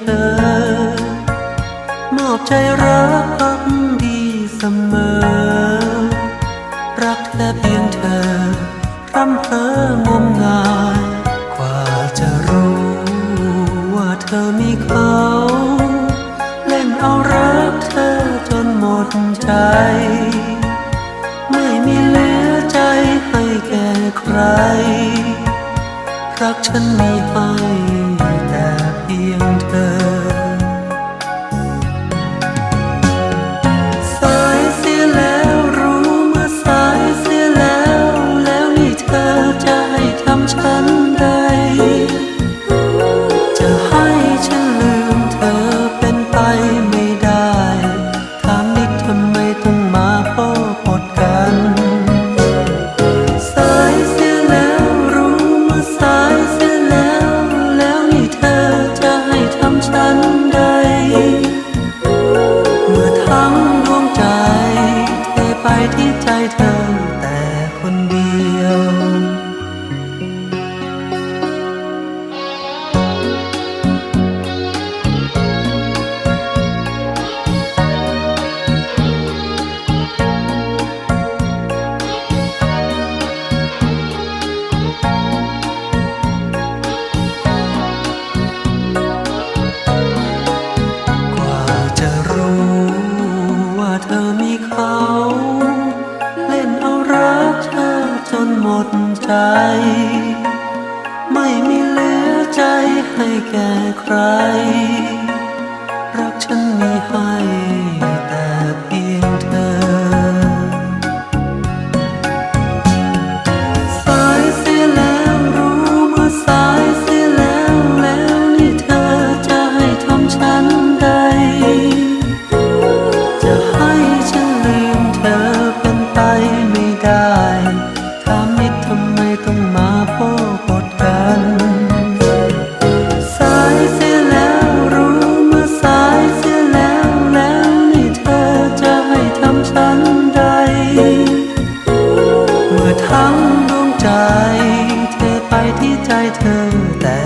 เธอ มอบใจรักพักดีเสมอ รักแค่เพียงเธอรำเพ้องมงายกว่าจะรู้ว่าเธอมีเขา เล่นเอารักเธอจนหมดใจ ไม่มีเหลือใจให้แก่ใคร รักฉันมีให้ ใจให้แก่ใคร รักฉันมีให้ ใด เมื่อทั้งดวงใจ เธอไปที่ใจเธอแต่